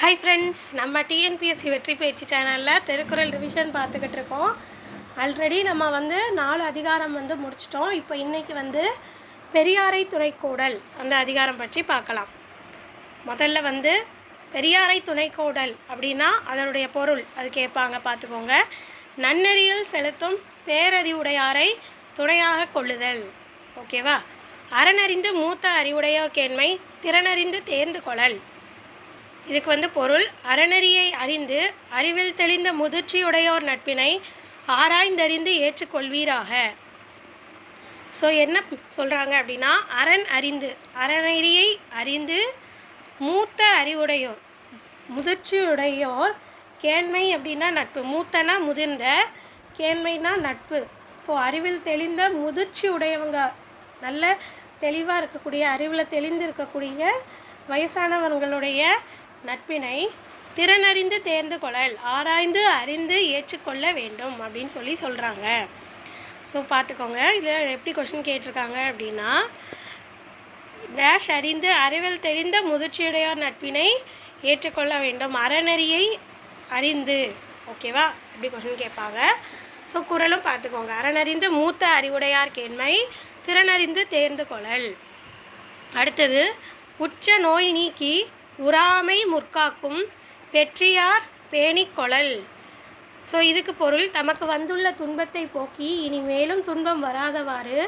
Hi friends நம்ம TNPSC வெற்றி பயிற்சி சேனலில் திருக்குறள் ரிவிஷன் பார்த்துக்கிட்டு இருக்கோம். ஆல்ரெடி நம்ம வந்து நாலு அதிகாரம் வந்து முடிச்சிட்டோம். இப்போ இன்றைக்கி வந்து பெரியாரை துணைக்கோடல் அந்த அதிகாரம் பற்றி பார்க்கலாம். முதல்ல வந்து பெரியாரை துணைக்கோடல் அப்படின்னா அதனுடைய பொருள் அது கேட்பாங்க பார்த்துக்கோங்க. நன்னெறியில் செலுத்தும் பேரறிவுடையாரை துணையாக கொள்ளுதல். ஓகேவா அறனறிந்து மூத்த அறிவுடையோர் கேண்மை திறனறிந்து தேர்ந்து கொள்ளல். இதுக்கு வந்து பொருள். அறநெறியை அறிந்து அறிவில் தெளிந்த முதிர்ச்சியுடையோர் நட்பினை ஆராய்ந்தறிந்து ஏற்றுக்கொள்வீராக. ஸோ என்ன சொல்கிறாங்க அப்படின்னா அரண் அறிந்து அறநெறியை அறிந்து மூத்த அறிவுடையோர் முதிர்ச்சியுடையோர் கேண்மை அப்படின்னா நட்பு. மூத்தனா முதிர்ந்த கேண்மைனா நட்பு. ஸோ அறிவில் தெளிந்த முதிர்ச்சி உடையவங்க நல்ல தெளிவாக இருக்கக்கூடிய அறிவில் தெளிந்து இருக்கக்கூடிய வயசானவர்களுடைய நட்பினை திறனறிந்து தேர்ந்து கொள்ளல் ஆராய்ந்து அறிந்து ஏற்றுக்கொள்ள வேண்டும் அப்படின்னு சொல்லி சொல்கிறாங்க ஸோ பார்த்துக்கோங்க. இதில் எப்படி கொஷின் கேட்டிருக்காங்க அப்படின்னா டேஷ் அறிந்து அறிவில் தெரிந்த முதிர்ச்சியுடையோர் நட்பினை ஏற்றுக்கொள்ள வேண்டும். அறநெறியை அறிந்து. ஓகேவா இப்படி கொஷின் கேட்பாங்க? ஸோ குரலும் பார்த்துக்கோங்க. அறனறிந்து மூத்த அறிவுடையார் கேண்மை திறனறிந்து தேர்ந்து கொள்ளல். அடுத்தது உச்ச நோய் நீக்கி உறாமை முற்காக்கும் பெற்றியார் பேணிக் கொளல் ஸோ இதுக்கு பொருள் தமக்கு வந்துள்ள துன்பத்தை போக்கி இனி மேலும் துன்பம் வராதவாறு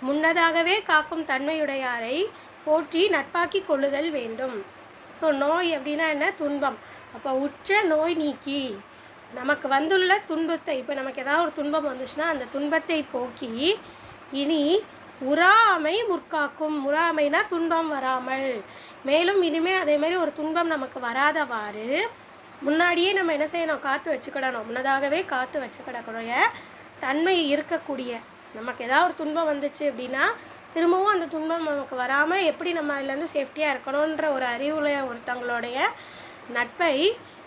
முன்னதாகவே காக்கும் தன்மையுடையாரை போற்றி நட்பாக்கி கொள்ளுதல் வேண்டும். ஸோ நோய் அப்படின்னா என்ன? துன்பம். அப்போ உற்ற நோய் நீக்கி நமக்கு வந்துள்ள துன்பத்தை இப்போ நமக்கு ஏதாவது ஒரு துன்பம் வந்துச்சுன்னா அந்த துன்பத்தை போக்கி இனி உறாமை முற்காக்கும். உறாமைனா துன்பம் வராமல். மேலும் இனிமேல் அதே மாதிரி ஒரு துன்பம் நமக்கு வராதவாறு முன்னாடியே நம்ம என்ன செய்யணும்? காத்து வச்சுக்கிடணும். முன்னதாகவே காத்து வச்சுக்கிடக்கூடிய தன்மை இருக்கக்கூடிய நமக்கு ஏதாவது ஒரு துன்பம் வந்துச்சு அப்படின்னா திரும்பவும் அந்த துன்பம் நமக்கு வராமல் எப்படி நம்ம அதுலேருந்து சேஃப்டியாக இருக்கணுன்ற ஒரு அறிவுல ஒருத்தங்களுடைய நட்பை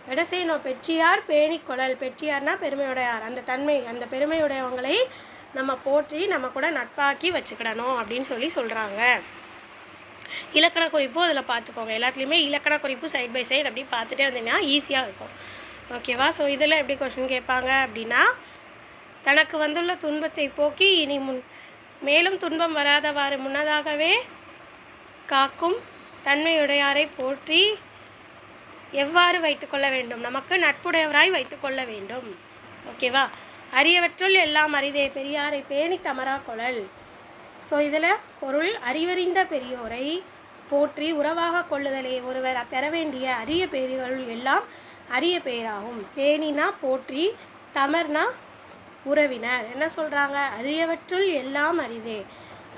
என்ன செய்யணும். பெற்றியார் பேணிக்கொழல் பெற்றியார்னா பெருமையுடையார். அந்த தன்மை அந்த பெருமையுடையவங்களை நம்ம போற்றி நம்ம கூட நட்பாக்கி வச்சுக்கிடணும் அப்படின்னு சொல்லி சொல்கிறாங்க இலக்கண குறிப்பு அதில் பார்த்துக்கோங்க எல்லாத்துலேயுமே இலக்கண குறிப்பு சைட் பை சைடு அப்படி பார்த்துட்டே வந்தீங்கன்னா ஈஸியாக இருக்கும். ஓகேவா ஸோ இதில் எப்படி கொஸ்டின் கேட்பாங்க அப்படின்னா தனக்கு வந்துள்ள துன்பத்தை போக்கி இனி முன் மேலும் துன்பம் வராதவாறு முன்னதாகவே காக்கும் தன்மையுடையாரை போற்றி எவ்வாறு வைத்துக்கொள்ள வேண்டும்? நமக்கு நட்புடையவராய் வைத்துக்கொள்ள வேண்டும். ஓகேவா அரியவற்றுள் எல்லாம் அரிதே பெரியாரை பேணி தமரா கொழல். ஸோ இதில் பொருள் அறிவறிந்த பெரியோரை போற்றி உறவாக கொள்ளுதலே. ஒருவர் பெற வேண்டிய அரிய பெயர்கள் எல்லாம் அரிய பெயராகும். பேணினா போற்றி தமர்னா உறவினர். என்ன சொல்கிறாங்க அரியவற்றுள் எல்லாம் அரிதே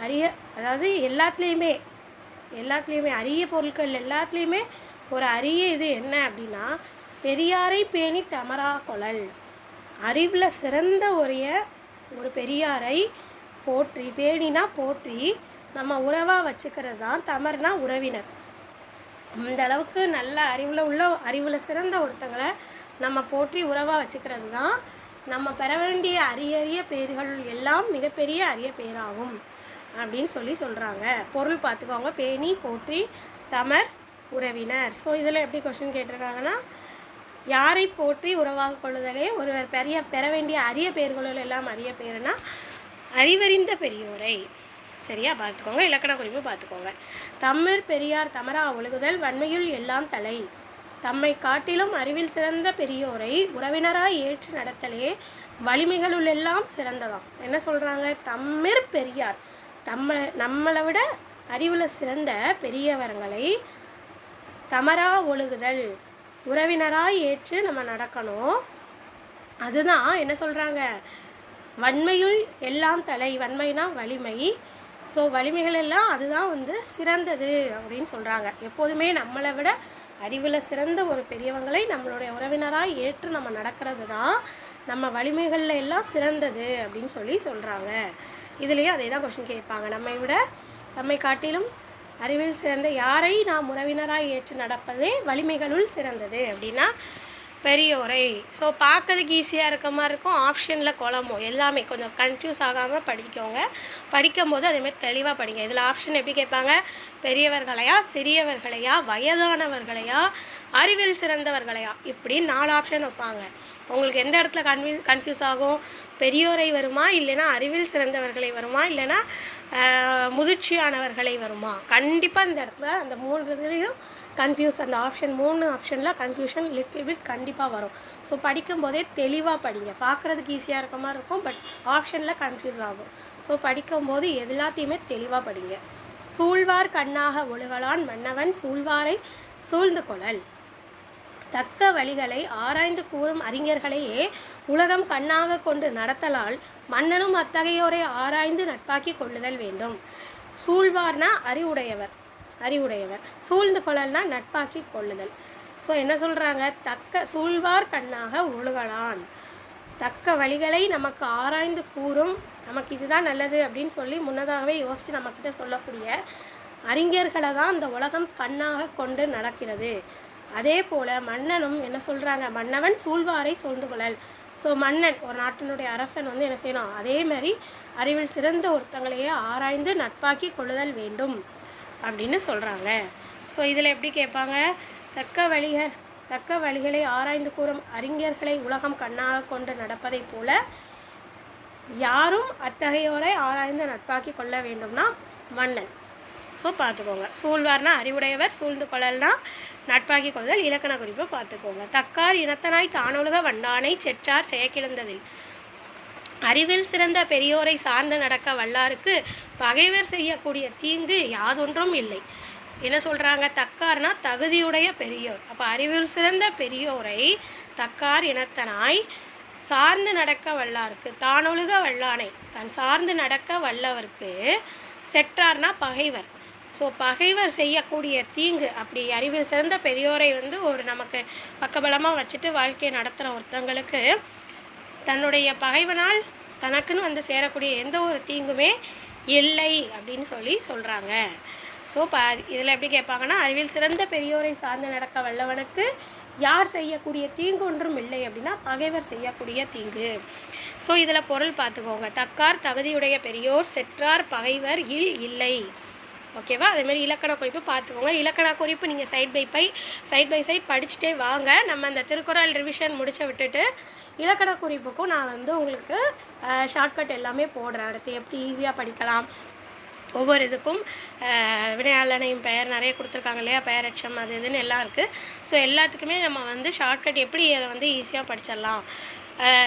அரிய அதாவது எல்லாத்துலேயுமே எல்லாத்துலேயுமே அரிய பொருட்கள் எல்லாத்துலேயுமே ஒரு அரிய இது என்ன அப்படின்னா பெரியாரை பேணி தமரா கொழல். அறிவில் சிறந்த உடைய ஒரு பெரியாரை போற்றி பேணினா போற்றி நம்ம உறவாக வச்சுக்கிறது தான் தமர்னா உறவினர். இந்த அளவுக்கு நல்ல அறிவில் உள்ள அறிவில் சிறந்த ஒருத்தங்களை நம்ம போற்றி உறவாக வச்சுக்கிறது தான் நம்ம பெற வேண்டிய அரியறிய பேர்கள் எல்லாம் மிகப்பெரிய அரிய பேராகும் அப்படின்னு சொல்லி சொல்கிறாங்க பொருள் பார்த்துக்கோங்க பேணி போற்றி தமர் உறவினர். ஸோ இதில் எப்படி கொஷின் கேட்டிருக்காங்கன்னா யாரை போற்றி உறவாக கொள்ளுதலே ஒருவர் பெரிய பெற வேண்டிய அரிய பெயர்களுள் எல்லாம் அரிய பெயர்னா அறிவறிந்த பெரியோரை. சரியா? பார்த்துக்கோங்க. இலக்கண குறிப்பு பார்த்துக்கோங்க. தம்மர் பெரியார் தமரா ஒழுகுதல் வன்மையுள் எல்லாம் தலை. தம்மை காட்டிலும் அறிவில் சிறந்த பெரியோரை உறவினராய் ஏற்று நடத்தலே வலிமைகளுள் எல்லாம் சிறந்ததாம். என்ன சொல்கிறாங்க தமிழ் பெரியார். தம்ம நம்மளை விட அறிவில் சிறந்த பெரியவர்களை தமரா ஒழுகுதல். உறவினராக ஏற்று நம்ம நடக்கணும். அதுதான் என்ன சொல்கிறாங்க வன்மையுள் எல்லாம் தலை வன்மைனா வலிமை. ஸோ வலிமைகள் எல்லாம் அதுதான் வந்து சிறந்தது அப்படின்னு சொல்கிறாங்க எப்போதுமே நம்மளை விட அறிவில் சிறந்த ஒரு பெரியவங்களை நம்மளுடைய உறவினராக ஏற்று நம்ம நடக்கிறது தான் நம்ம வலிமைகளில் எல்லாம் சிறந்தது அப்படின்னு சொல்லி சொல்கிறாங்க இதுலேயும் அதே தான் கொஷின் கேட்பாங்க. நம்மை விட நம்மை காட்டிலும் அறிவில் சிறந்த யாரை நாம் உறவினராக ஏற்று நடப்பதே வலிமைகளுள் சிறந்தது அப்படின்னா பெரியோரை. ஸோ பார்க்கறதுக்கு ஈஸியாக இருக்க மாதிரி இருக்கும். ஆப்ஷனில் குழம்பும் எல்லாமே கொஞ்சம் கன்ஃபியூஸ் ஆகாமல் படிக்கோங்க. படிக்கும்போது அதேமாதிரி தெளிவாக படிங்க. இதில் ஆப்ஷன் எப்படி கேட்பாங்க? பெரியவர்களையா சிறியவர்களையா வயதானவர்களையா அறிவில் சிறந்தவர்களையா இப்படி நாலு ஆப்ஷன் வைப்பாங்க. உங்களுக்கு எந்த இடத்துல கன்வி கன்ஃபியூஸ் ஆகும்? பெரியோரை வருமா? இல்லைன்னா அறிவில் சிறந்தவர்களை வருமா? இல்லைன்னா முதிர்ச்சியானவர்களை வருமா? கண்டிப்பாக இந்த இடத்துல அந்த மூணு இதுலேயும் கன்ஃபியூஸ் அந்த ஆப்ஷன் மூணு ஆப்ஷனில் கன்ஃபியூஷன் லிட்டில் பிட் கண்டிப்பாக வரும். ஸோ படிக்கும்போதே தெளிவாக படிங்க. பார்க்குறதுக்கு ஈஸியாக இருக்க மாதிரி இருக்கும் பட் ஆப்ஷனில் கன்ஃபியூஸ் ஆகும். ஸோ படிக்கும்போது எல்லாத்தையுமே தெளிவாக படிங்க. சூழ்வார் கண்ணாக ஒழுகலான் மன்னவன் சூழ்வாரை சூழ்ந்து கொள்ளல் தக்க வழிகளை ஆராய்ந்து கூறும் அறிஞர்களையே உலகம் கண்ணாக கொண்டு நடத்தலால் மன்னனும் அத்தகையோரை ஆராய்ந்து நட்பாக்கி கொள்ளுதல் வேண்டும். சூழ்வார்னா அறிவுடையவர் அறிவுடையவர். சூழ்ந்து கொள்ளல்னா நட்பாக்கி கொள்ளுதல். ஸோ என்ன சொல்கிறாங்க தக்க சூழ்வார் கண்ணாக ஒழுகலான் தக்க வழிகளை நமக்கு ஆராய்ந்து கூறும் நமக்கு இதுதான் நல்லது அப்படின்னு சொல்லி முன்னதாகவே யோசித்து நம்மக்கிட்ட சொல்லக்கூடிய அறிஞர்களை தான் இந்த உலகம் கண்ணாக கொண்டு நடக்கிறது. அதே போல் மன்னனும் என்ன சொல்கிறாங்க மன்னவன் சூழ்வாரை சூழ்ந்து கொள்ளல் ஸோ மன்னன் ஒரு நாட்டினுடைய அரசன் வந்து என்ன செய்யணும்? அதே மாதிரி அறிவில் சிறந்த ஒருத்தங்களையே ஆராய்ந்து நட்பாக்கி கொள்ளுதல் வேண்டும் அப்படின்னு சொல்கிறாங்க ஸோ இதில் எப்படி கேட்பாங்க? தக்க வழிகள் தக்க வழிகளை ஆராய்ந்து கூறும் அறிஞர்களை உலகம் கண்ணாக கொண்டு நடப்பதைப் போல யாரும் அத்தகையோரை ஆராய்ந்து நட்பாக்கி கொள்ள வேண்டும்னா மன்னன். ஸோ பார்த்துக்கோங்க. சூழ்வார்னா அறிவுடையவர் சூழ்ந்து கொள்ளல்னா நட்பாகி கொள்ளுதல் இலக்கண குறிப்பை பார்த்துக்கோங்க. தக்கார் இனத்தனாய் தானொழுக வண்டானை செற்றார் செயக்கிழந்ததில். அறிவில் சிறந்த பெரியோரை சார்ந்து நடக்க வல்லாருக்கு பகைவர் செய்யக்கூடிய தீங்கு யாதொன்றும் இல்லை. என்ன சொல்கிறாங்க தக்கார்னா தகுதியுடைய பெரியோர். அப்போ அறிவில் சிறந்த பெரியோரை தக்கார் இனத்தனாய் சார்ந்து நடக்க வல்லாருக்கு. தானொழுக வல்லானை. தன் சார்ந்து நடக்க வல்லவருக்கு செற்றார்னா பகைவர். ஸோ பகைவர் செய்யக்கூடிய தீங்கு. அப்படி அறிவில் சிறந்த பெரியோரை வந்து ஒரு நமக்கு பக்கபலமாக வச்சுட்டு வாழ்க்கையை நடத்துகிற ஒருத்தங்களுக்கு தன்னுடைய பகைவனால் தனக்குன்னு வந்து சேரக்கூடிய எந்த ஒரு தீங்குமே இல்லை அப்படின்னு சொல்லி சொல்கிறாங்க ஸோ ப இதில் எப்படி கேட்பாங்கன்னா அறிவில் சிறந்த பெரியோரை சார்ந்து நடக்க வல்லவனுக்கு யார் செய்யக்கூடிய தீங்கு ஒன்றும் இல்லை அப்படின்னா பகைவர் செய்யக்கூடிய தீங்கு. ஸோ இதில் பொருள் பார்த்துக்கோங்க. தக்கார் தகுதியுடைய பெரியோர் செற்றார் பகைவர் இல் இல்லை. ஓகேவா? அதேமாதிரி இலக்கண குறிப்பு பார்த்துக்கோங்க. இலக்கண குறிப்பு நீங்கள் side by by side by side படிச்சுட்டே வாங்க. நம்ம அந்த திருக்குறள் ரிவிஷன் முடிச்ச விட்டுட்டு இலக்கண குறிப்புக்கும் நான் வந்து உங்களுக்கு ஷார்ட்கட் எல்லாமே போடுறேன். அடுத்து எப்படி ஈஸியாக படிக்கலாம். ஒவ்வொரு இதுக்கும் வினையாளனையும் பெயர் நிறைய கொடுத்துருக்காங்க இல்லையா? பெயரச்சம் அது இதுன்னு எல்லாம் இருக்குது ஸோ எல்லாத்துக்குமே நம்ம வந்து ஷார்ட்கட் எப்படி அதை வந்து ஈஸியாக படிச்சிடலாம்?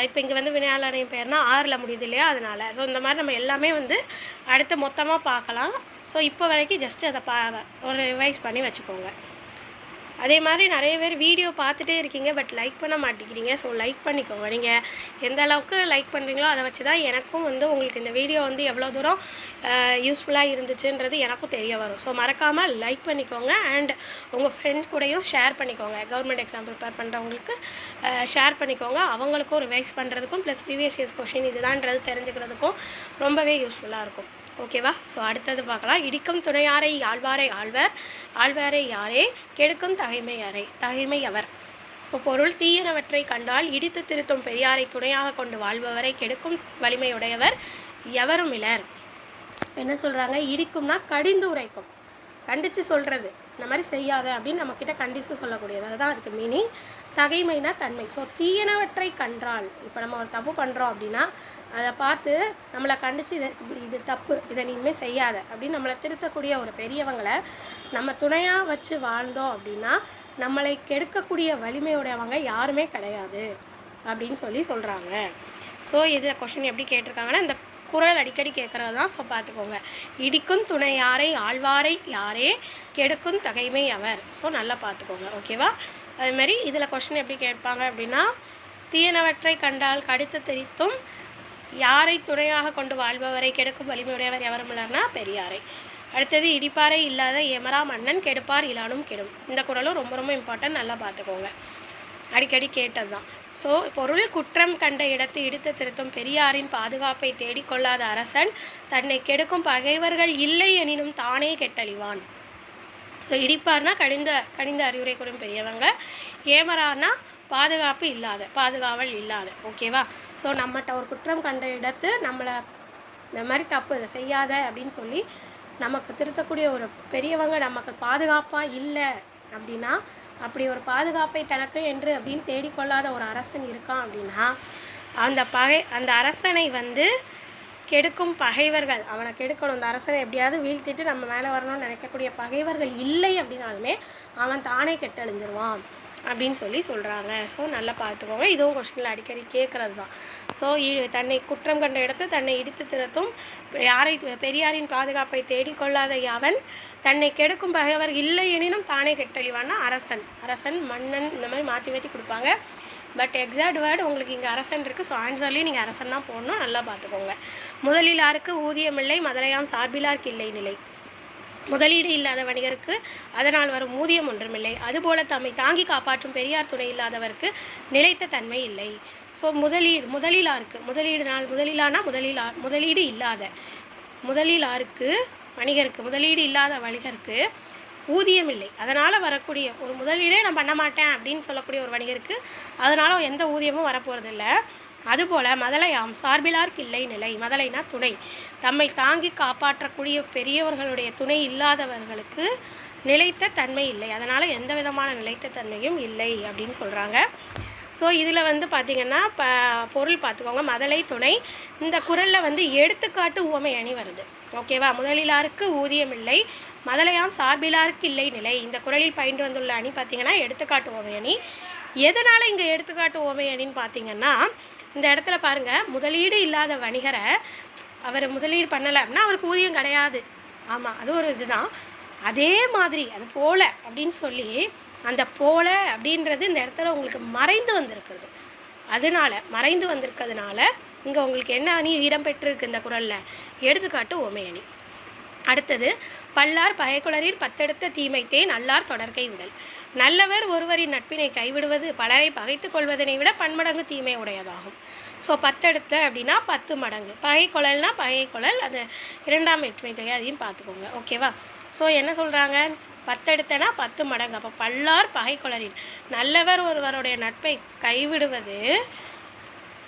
இப்போ இங்கே வந்து வினையாளனையும் பெயர்னா ஆறில் முடியுது இல்லையா? அதனால். ஸோ இந்த மாதிரி நம்ம எல்லாமே வந்து அடுத்து மொத்தமாக பார்க்கலாம். ஸோ இப்போ வரைக்கும் ஜஸ்ட் அதை பா ஒரு ரிவைஸ் பண்ணி வச்சுக்கோங்க. அதே மாதிரி நிறைய பேர் வீடியோ பார்த்துட்டே இருக்கீங்க பட் லைக் பண்ண மாட்டேங்கிறீங்க. ஸோ லைக் பண்ணிக்கோங்க. நீங்கள் எந்த அளவுக்கு லைக் பண்ணுறீங்களோ அதை வச்சு தான் எனக்கும் வந்து உங்களுக்கு இந்த வீடியோ வந்து எவ்வளோ தூரம் யூஸ்ஃபுல்லாக இருந்துச்சுன்றது எனக்கும் தெரிய வரும். ஸோ மறக்காமல் லைக் பண்ணிக்கோங்க. அண்ட் உங்கள் ஃப்ரெண்ட்ஸ் கூடயும் ஷேர் பண்ணிக்கோங்க. கவர்மெண்ட் எக்ஸாம் ப்ரிப்பேர் பண்ணுறவங்களுக்கு ஷேர் பண்ணிக்கோங்க. அவங்களுக்கும் ரிவைஸ் பண்ணுறதுக்கும் ப்ளஸ் ப்ரீவியஸ் இயர்ஸ் கொஷின் இதுதான்றது தெரிஞ்சுக்கிறதுக்கும் ரொம்பவே யூஸ்ஃபுல்லாக இருக்கும். ஓகேவா? ஸோ அடுத்தது பார்க்கலாம். இடிக்கும் துணையாரை ஆழ்வாரை ஆழ்வர் ஆழ்வாரை யாரே? கெடுக்கும் தகைமை யாரை? தகைமை அவர். ஸோ பொருள் தீயனவற்றை கண்டால் இடித்து திருத்தும் பெரியாரை துணையாக கொண்டு வாழ்பவரை கெடுக்கும் வலிமையுடையவர் எவரும் இலர் என்ன சொல்கிறாங்க இடிக்கும்னா கடிந்து உரைக்கும். கண்டித்து சொல்கிறது இந்த மாதிரி செய்யாத அப்படின்னு நம்மக்கிட்ட கண்டித்து சொல்லக்கூடியது. அதுதான் அதுக்கு மீனிங் தகைமைனா தன்மை. ஸோ தீயனவற்றை கன்றால். இப்போ நம்ம ஒரு தப்பு பண்ணுறோம் அப்படின்னா அதை பார்த்து நம்மளை கண்டித்து இதை இப்படி இது தப்பு. இதை நீமே செய்யாத அப்படின்னு நம்மளை திருத்தக்கூடிய ஒரு பெரியவங்களை நம்ம துணையாக வச்சு வாழ்ந்தோம் அப்படின்னா நம்மளை கெடுக்கக்கூடிய வலிமையுடையவங்க யாருமே கிடையாது அப்படின்னு சொல்லி சொல்கிறாங்க ஸோ இதில் கொஷின் எப்படி கேட்டிருக்காங்கன்னா இந்த குரல் அடிக்கடி கேட்குறது தான் ஸோ பார்த்துக்கோங்க. இடிக்கும் துணை யாரை ஆழ்வாரை யாரே கெடுக்கும் தகைமை அவர். ஸோ நல்லா பார்த்துக்கோங்க ஓகேவா? அது மாதிரி இதில் கொஷின் எப்படி கேட்பாங்க அப்படின்னா தீயனவற்றை கண்டால் கடித்து தெரித்தும் யாரை துணையாக கொண்டு வாழ்பவரை கெடுக்கும் வலிமையுடையவர் இல்லைன்னா பெரியாரை. அடுத்தது இடிப்பாறை இல்லாத எமரா மன்னன் கெடுப்பார் இலானும் கெடும். இந்த குரலும் ரொம்ப ரொம்ப இம்பார்ட்டன்ட் நல்லா பார்த்துக்கோங்க. அடிக்கடி கேட்டது தான் ஸோ பொருள் குற்றம் கண்ட இடத்து இடித்து திருத்தும் பெரியாரின் பாதுகாப்பை தேடிக்கொள்ளாத அரசன் தன்னை கெடுக்கும் பகைவர்கள் இல்லை எனினும் தானே கெட்டழிவான். ஸோ இடிப்பார்னா கடிந்த கடிந்த அறிவுரை கூட பெரியவங்க. ஏமரானா பாதுகாப்பு இல்லாத பாதுகாவல் இல்லாத. ஓகேவா ஸோ நம்மகிட்ட ஒரு குற்றம் கண்ட இடத்து நம்மளை இந்த மாதிரி தப்பு இதை செய்யாத அப்படின்னு சொல்லி நமக்கு திருத்தக்கூடிய ஒரு பெரியவங்க நமக்கு பாதுகாப்பாக இல்லை அப்படின்னா அப்படி ஒரு பாதுகாப்பை தனக்கு என்று அப்படின்னு தேடிக்கொள்ளாத ஒரு அரசன் இருக்கான் அப்படின்னா அந்த பகை அந்த அரசனை வந்து கெடுக்கும் பகைவர்கள் அவனை கெடுக்கணும். அந்த அரசனை எப்படியாவது வீழ்த்திட்டு நம்ம மேலே வரணும்னு நினைக்கக்கூடிய பகைவர்கள் இல்லை அப்படின்னாலுமே அவன் தானே கெட்டழிஞ்சிருவான். அப்படின்னு சொல்லி சொல்கிறாங்க ஸோ நல்லா பார்த்துக்கோங்க. இதுவும் கொஸ்டினில் அடிக்கடி கேட்குறது தான் ஸோ தன்னை குற்றம் கண்ட இடத்து தன்னை இடித்து திறத்தும் யாரை பெரியாரின் பாதுகாப்பை தேடிக்கொள்ளாத அவன் தன்னை கெடுக்கும் பகைவர் இல்லை எனினும் தானே கெட்டழிவான்னா அரசன். அரசன் மன்னன் இந்த மாதிரி மாற்றி மாற்றி கொடுப்பாங்க. பட் எக்ஸாக்ட் வேர்டு உங்களுக்கு இங்கே அரசன் இருக்குது ஸோ ஆன்சர்லேயும் நீங்கள் அரசன் தான் போடணும். நல்லா பார்த்துக்கோங்க. முதலிலாருக்கு ஊதியமில்லை? மதுரையாம் சார்பிலாருக்கு இல்லை நிலை. முதலீடு இல்லாத வணிகருக்கு அதனால் வரும் ஊதியம் ஒன்றுமில்லை. அதுபோல தம்மை தாங்கி காப்பாற்றும் பெரியார் துணை இல்லாதவருக்கு நிலைத்த தன்மை இல்லை. ஸோ முதலீடு முதலீலாருக்கு முதலீடு நாள் முதலீலானா முதலீலா முதலீடு இல்லாத முதலீலாருக்கு வணிகருக்கு முதலீடு இல்லாத வணிகருக்கு ஊதியம் இல்லை. அதனால் வரக்கூடிய ஒரு முதலீடே நான் பண்ண மாட்டேன் அப்படின்னு சொல்லக்கூடிய ஒரு வணிகருக்கு அதனால் எந்த ஊதியமும் வரப்போகிறதில்ல அதுபோல் மதலையாம் சார்பிலார்க்கு இல்லை நிலை மதலைனா துணை. தம்மை தாங்கி காப்பாற்றக்கூடிய பெரியவர்களுடைய துணை இல்லாதவர்களுக்கு நிலைத்த தன்மை இல்லை. அதனால் எந்த விதமான நிலைத்த தன்மையும் இல்லை அப்படின்னு சொல்கிறாங்க ஸோ இதில் வந்து பார்த்திங்கன்னா ப பொருள் பார்த்துக்கோங்க மதலை துணை. இந்த குரலில் வந்து எடுத்துக்காட்டு உவமை அணி வருது. ஓகேவா முதலிலாருக்கு ஊதியம் இல்லை மதலையாம் சார்பிலாருக்கு இல்லை நிலை. இந்த குரலில் பயின்று வந்துள்ள அணி பார்த்திங்கன்னா எடுத்துக்காட்டு உவமை அணி. எதனால் இங்கே எடுத்துக்காட்டு உவமை அணின்னு பார்த்தீங்கன்னா இந்த இடத்துல பாருங்கள் முதலீடு இல்லாத வணிகரை அவர் முதலீடு பண்ணலை அப்படின்னா அவருக்கு ஊதியம் கிடையாது. ஆமாம் அது ஒரு இதுதான். அதே மாதிரி அது போல அப்படின்னு சொல்லி அந்த போல அப்படின்றது இந்த இடத்துல உங்களுக்கு மறைந்து வந்திருக்கிறது. அதனால மறைந்து வந்திருக்கிறதுனால இங்கே உங்களுக்கு என்ன அணி இடம் பெற்றிருக்கு இந்த குரலில்? எடுத்துக்காட்டு ஓமை அணி. அடுத்தது பல்லார் பயக்குளரில் பத்தெடுத்த தீமைத்தே நல்லார் தொடர்கை உடல். நல்லவர் ஒருவரின் நட்பினை கைவிடுவது பலரை பகைத்து கொள்வதனை விட பன்மடங்கு தீமை உடையதாகும். ஸோ பத்தெடுத்த அப்படின்னா பத்து மடங்கு. பகை குழல்னா பகை குழல் அந்த இரண்டாம் வேற்றுமை தொகை அதையும் பார்த்துக்கோங்க. ஓகேவா ஸோ என்ன சொல்கிறாங்க பத்தெடுத்தனா பத்து மடங்கு. அப்போ பல்லார் பகை நல்லவர் ஒருவருடைய நட்பை கைவிடுவது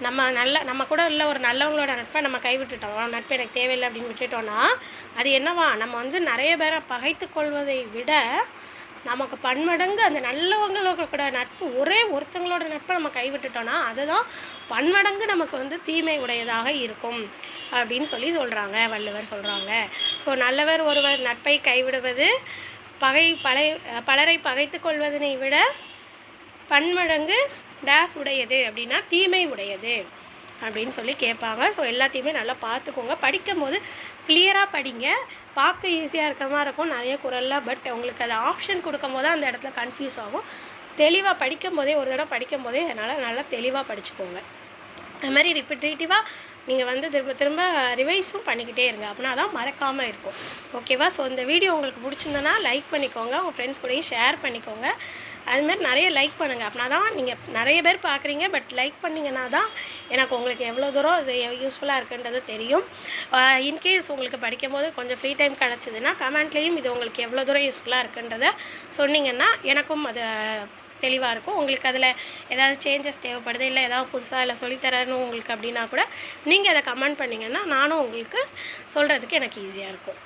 நம்ம நல்ல நம்ம கூட இல்லை ஒரு நல்லவங்களோட நட்பை நம்ம கைவிட்டுட்டோம். நட்பு எனக்கு தேவையில்லை அப்படின்னு விட்டுட்டோம்னா அது என்னவா? நம்ம வந்து நிறைய பேரை பகைத்து கொள்வதை விட நமக்கு பன்மடங்கு அந்த நல்லவங்களோட கூட நட்பு ஒரே ஒருத்தங்களோட நட்பை நம்ம கைவிட்டுட்டோம்னா அதுதான் பன்மடங்கு நமக்கு வந்து தீமை உடையதாக இருக்கும் அப்படின்னு சொல்லி சொல்கிறாங்க வள்ளுவர் சொல்கிறாங்க ஸோ நல்லவர் ஒருவர் நட்பை கைவிடுவது பகை பழைய பலரை பகைத்து கொள்வதனை விட பன்மடங்கு டேஸ் உடையது அப்படின்னா தீமை உடையது அப்படின்னு சொல்லி கேட்பாங்க. ஸோ எல்லாத்தையுமே நல்லா பார்த்துக்கோங்க. படிக்கும்போது கிளியராக படிங்க. பார்க்க ஈஸியாக இருக்க மாதிரி இருக்கும். நிறைய குரல்லாம் பட் உங்களுக்கு அது ஆப்ஷன் கொடுக்கும் போது அந்த இடத்துல கன்ஃபியூஸ் ஆகும். தெளிவாக படிக்கும் போதே ஒரு தடவை படிக்கும் போதே அதனால் நல்லா தெளிவாக படிச்சுக்கோங்க. அது மாதிரி ரிப்பிட்டேட்டிவாக நீங்கள் வந்து திரும்ப திரும்ப ரிவைஸும் பண்ணிக்கிட்டே இருங்க. அப்படின்னா தான் மறக்காமல் இருக்கும். ஓகேவா ஸோ இந்த வீடியோ உங்களுக்கு பிடிச்சிருந்தனா லைக் பண்ணிக்கோங்க. உங்கள் ஃப்ரெண்ட்ஸ் கூடயும் ஷேர் பண்ணிக்கோங்க. அதுமாதிரி நிறைய லைக் பண்ணுங்கள் அப்படின்னா தான் நீங்கள் நிறைய பேர் பார்க்குறீங்க. பட் லைக் பண்ணிங்கன்னா தான் எனக்கு உங்களுக்கு எவ்வளோ தூரம் அது யூஸ்ஃபுல்லாக இருக்குன்றது தெரியும். இன்கேஸ் உங்களுக்கு படிக்கும் போது கொஞ்சம் ஃப்ரீ டைம் கிடச்சிதுன்னா கமெண்ட்லேயும் இது உங்களுக்கு எவ்வளோ தூரம் யூஸ்ஃபுல்லாக இருக்குன்றதை சொன்னீங்கன்னா எனக்கும் அது தெளிவாக இருக்கும். உங்களுக்கு அதில் ஏதாவது சேஞ்சஸ் தேவைப்படுது இல்லை ஏதாவது புதுசாக இல்லை சொல்லித்தரணும் உங்களுக்கு அப்படின்னா கூட நீங்கள் அதை கமெண்ட் பண்ணிங்கன்னா நானும் உங்களுக்கு சொல்கிறதுக்கு எனக்கு ஈஸியாக இருக்கும்.